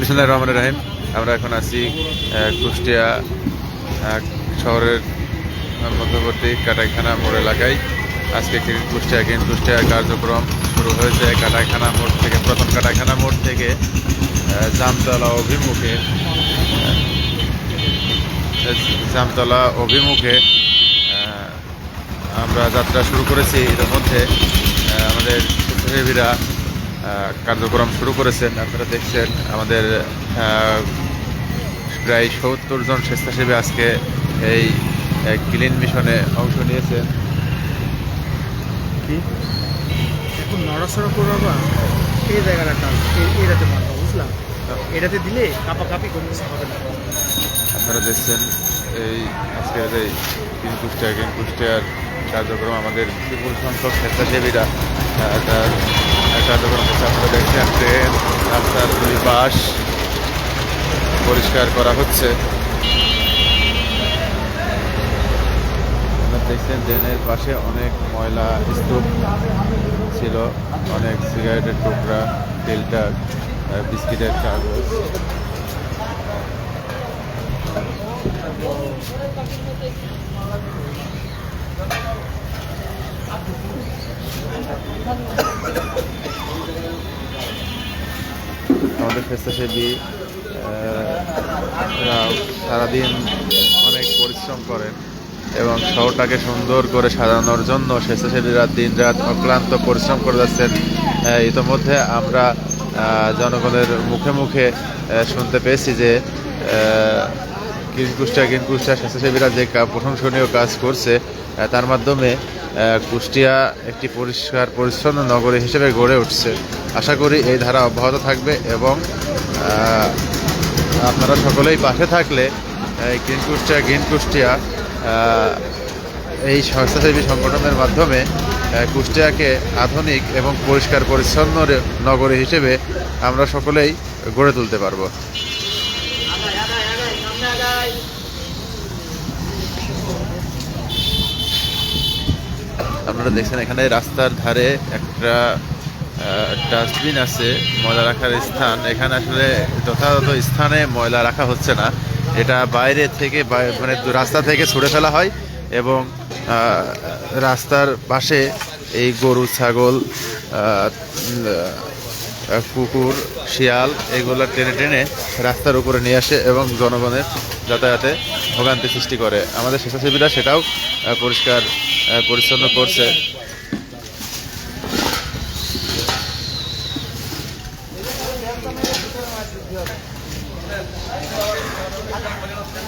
বিসমুল্লাহ রহমান রাহিম। আমরা এখন আছি কুষ্টিয়া শহরের মধ্যবর্তী কাটাইখানা মোড় এলাকায়। আজকে কুষ্টিয়া গেম কুষ্টিয়া কার্যক্রম শুরু হয়েছে। কাটাইখানা মোড় থেকে প্রথম কাটাইখানা মোড় থেকে জামতলা অভিমুখে জামতলা অভিমুখে আমরা যাত্রা শুরু করেছি। এর মধ্যে আমাদের আহ, কার্যক্রম শুরু করেছেন। আপনারা দেখছেন আমাদের প্রায় সত্তর জন স্বেচ্ছাসেবী আজকে এই ক্লিন মিশনে অংশ নিয়েছেন। কি? এখন নড়াচড়া করবা এই জায়গাটা এটাতে মারবা বুঝলাম? এটাতে দিলে কাপা কাপি কোনো হবে না। আপনারা দেখছেন এই আজকের এই তিন কুষ্টিয়া গেম কুষ্টিয়ার কার্যক্রম। আমাদের বিপুল সংখ্যক স্বেচ্ছাসেবীরা তার দেখছেন ট্রেন, রাস্তার দুই পাশ পরিষ্কার করা হচ্ছে। দেখছেন ড্রেনের পাশে অনেক ময়লা স্তূপ ছিল, অনেক সিগারেটের টুকরা, ফিল্টার বিস্কিটের কাগজ আমাদের স্বেচ্ছাসেবী সারাদিন অনেক পরিশ্রম করেন এবং শহরটাকে সুন্দর করে সাজানোর জন্য স্বেচ্ছাসেবীরা দিন রাত অক্লান্ত পরিশ্রম করে যাচ্ছেন। ইতোমধ্যে আমরা জনগণের মুখে মুখে শুনতে পেয়েছি যে কিনকুষ্টিয়া কিনকুষ্টিয়া স্বেচ্ছাসেবীরা যে প্রশংসনীয় কাজ করছে তার মাধ্যমে কুষ্টিয়া একটি পরিষ্কার, পরিচ্ছন্ন নগরী হিসেবে গড়ে উঠছে। আশা করি এই ধারা অব্যাহত থাকবে এবং আপনারা সকলেই পাশে থাকলে গ্রিন কুষ্টিয়া গ্রিন কুষ্টিয়া এই স্বেচ্ছাসেবী সংগঠনের মাধ্যমে কুষ্টিয়াকে আধুনিক এবং পরিষ্কার, পরিচ্ছন্ন নগরী হিসেবে আমরা সকলেই গড়ে তুলতে পারব। আপনারা দেখছেন, এখানে রাস্তার ধারে একটা ডাস্টবিন আছে, ময়লা রাখার স্থান। এখানে আসলে যথাযথ স্থানে ময়লা রাখা হচ্ছে না। এটা বাইরে থেকে মানে রাস্তা থেকে ছুড়ে ফেলা হয় এবং রাস্তার পাশে এই গরু, ছাগল কুকুর, শিয়াল, এগুলো টেনে টেনে রাস্তার উপরে নিয়ে আসে এবং জনগণের যাতায়াতে ভোগান্তি সৃষ্টি করে। আমাদের স্বেচ্ছাসেবীরা সেটাও পরিষ্কার পরিচ্ছন্ন করছে।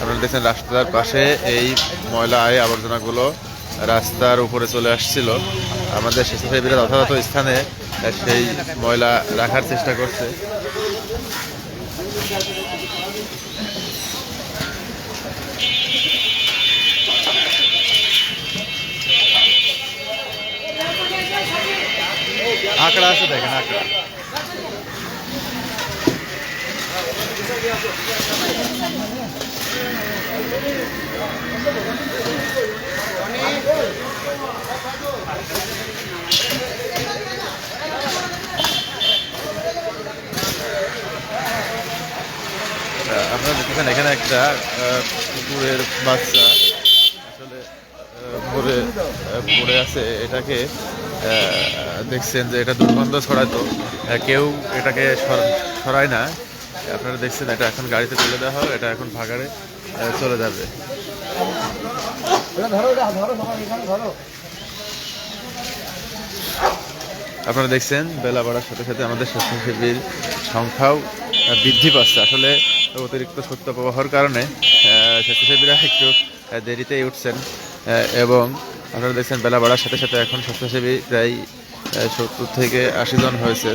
আপনারা দেখছেন রাস্তার পাশে এই ময়লা আয় আবর্জনাগুলো রাস্তার উপরে চলে আসছিল। আমাদের স্বেচ্ছাসেবীরা যথাযথ স্থানে সেই ময়লা রাখার চেষ্টা করছে। আঁকড়া আছে দেখেন, আঁকড়া। আপনারা দেখতেছেন এখানে একটা কুকুরের বাচ্চা আসলে মরে পড়ে আছে। এটাকে দেখছেন যে এটা দুর্গন্ধ ছড়াতো কেউ এটাকে সর- সরায় না। আপনারা দেখছেন এটা এখন গাড়িতে তুলে দেওয়া হবে এটা এখন ভাগাড়ে চলে যাবে। আপনারা দেখছেন বেলা বাড়ার সাথে সাথে আমাদের স্বেচ্ছাসেবীর সংখ্যাও বৃদ্ধি পাচ্ছে। আসলে অতিরিক্ত সত্য প্রবাহর কারণে স্বেচ্ছাসেবীরা একটু দেরিতেই উঠছেন এবং আপনারা দেখছেন বেলা বাড়ার সাথে সাথে এখন স্বেচ্ছাসেবী প্রায় সত্তর থেকে আশি জন হয়েছে।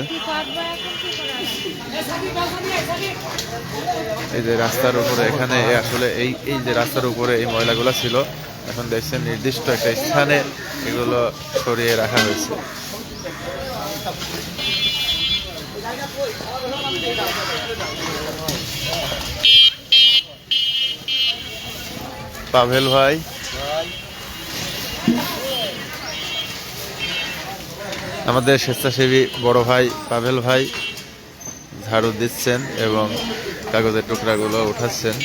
এই যে রাস্তার উপরে, এখানে আসলে এই এই যে রাস্তার উপরে এই ময়লাগুলো ছিল, এখন দেখছেন নির্দিষ্ট একটা স্থানে এগুলো সরিয়ে রাখা হয়েছে। পাভেল ভাই আমাদের স্বেচ্ছাসেবী বড় ভাই পাভেল ভাই ঝাড়ু দিচ্ছেন এবং কাগজের টুকরাগুলো উঠাচ্ছেন।